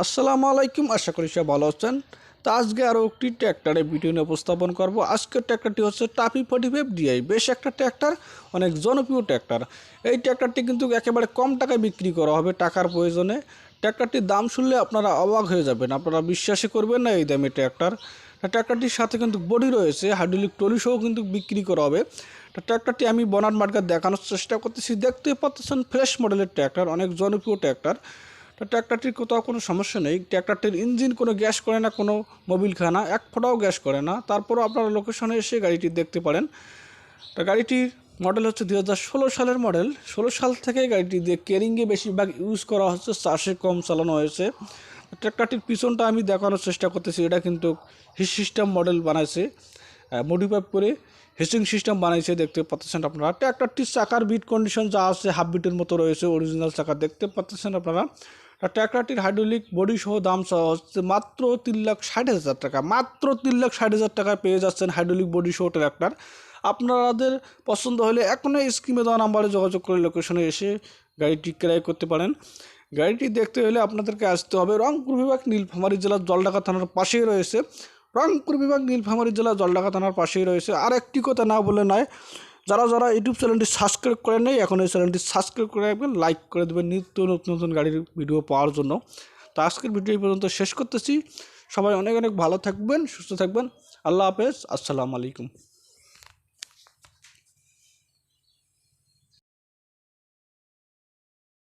আসসালামু আলাইকুম, আশা করি সব ভালো আছেন। তো আজকে আরও একটি ট্র্যাক্টরের ভিডিও নিয়ে উপস্থাপন করব। আজকের ট্র্যাক্টরটি হচ্ছে টাপি ফোর্টি ফাইভ ডিআই। বেশ একটা ট্র্যাক্টর, অনেক জনপ্রিয় ট্র্যাক্টর। এই ট্র্যাক্টরটি কিন্তু একেবারে কম টাকায় বিক্রি করা হবে টাকার প্রয়োজনে। ট্র্যাক্টরটির দাম শুনলে আপনারা অবাক হয়ে যাবেন, আপনারা বিশ্বাসই করবেন না এই দামে ট্র্যাক্টর। ট্র্যাক্টরটির সাথে কিন্তু বডি রয়েছে, হাইড্রোলিক ট্রলি সহ কিন্তু বিক্রি করা হবে। ট্র্যাক্টরটি আমি বনার মার্কেট দেখানোর চেষ্টা করতেছি। দেখতে পাচ্ছেন, ফ্রেশ মডেলের ট্র্যাক্টর, অনেক জনপ্রিয় ট্র্যাক্টর। ট্র্যাক্টরটির কোথাও কোনো সমস্যা নেই। ট্র্যাক্টরটির ইঞ্জিন কোনো গ্যাস করে না, কোনো মোবিল খায় না, এক ফোঁটাও গ্যাস করে না। তারপরও আপনারা লোকেশনে এসে গাড়িটি দেখতে পারেন। তো গাড়িটির মডেল হচ্ছে দু হাজার ষোলো সালের মডেল ষোলো সাল থেকে গাড়িটি দিয়ে কেরিংয়ে বেশিরভাগ ইউজ করা হচ্ছে চাষে কম চালানো হয়েছে। ট্র্যাক্টরটির পিছনটা আমি দেখানোর চেষ্টা করতেছি, এটা কিন্তু হিস সিস্টেম মডেল বানাইছে মডিফাই করে হেসিং সিস্টেম বানাইছে, দেখতে পাচ্ছেন আপনারা। ট্র্যাক্টরটির চাকার বিট কন্ডিশন যা আছে হাফ বিটের মতো রয়েছে অরিজিনাল চাকা, দেখতে পাচ্ছেন আপনারা। ট্র্যাক্টরটির হাইড্রোলিক বডি সহ দাম মাত্র তিন লাখ ষাট হাজার টাকা। মাত্র তিন লাখ ষাট হাজার টাকায় পেয়ে যাচ্ছেন হাইড্রোলিক বডি সহ ট্র্যাক্টর। আপনাদের পছন্দ হলে এখনই স্কিমে দেওয়া নাম্বারে যোগাযোগ করে লোকেশনে এসে গাড়িটি ক্রয় করতে পারেন। গাড়িটি দেখতে হলে আপনাদেরকে আসতে হবে রংপুর বিভাগ নীলফামারী জেলার জলডাকা থানার পাশেই রয়েছে। রংপুর বিভাগ নীলফামারী জেলা জলডাকা থানার পাশেই রয়েছে। আর একটি কথা না বলে নয় যারা যারা ইউটিউব চ্যানেলটি সাবস্ক্রাইব করে নেই, এখন এই চ্যানেলটি সাবস্ক্রাইব করে রাখবেন লাইক করে দেবেন নিত্য নতুন নতুন গাড়ির ভিডিও পাওয়ার জন্য। তো আজকের ভিডিও এই পর্যন্ত শেষ করতেছি। সবাই অনেক অনেক ভালো থাকবেন, সুস্থ থাকবেন। আল্লাহ হাফেজ, আসসালামু আলাইকুম।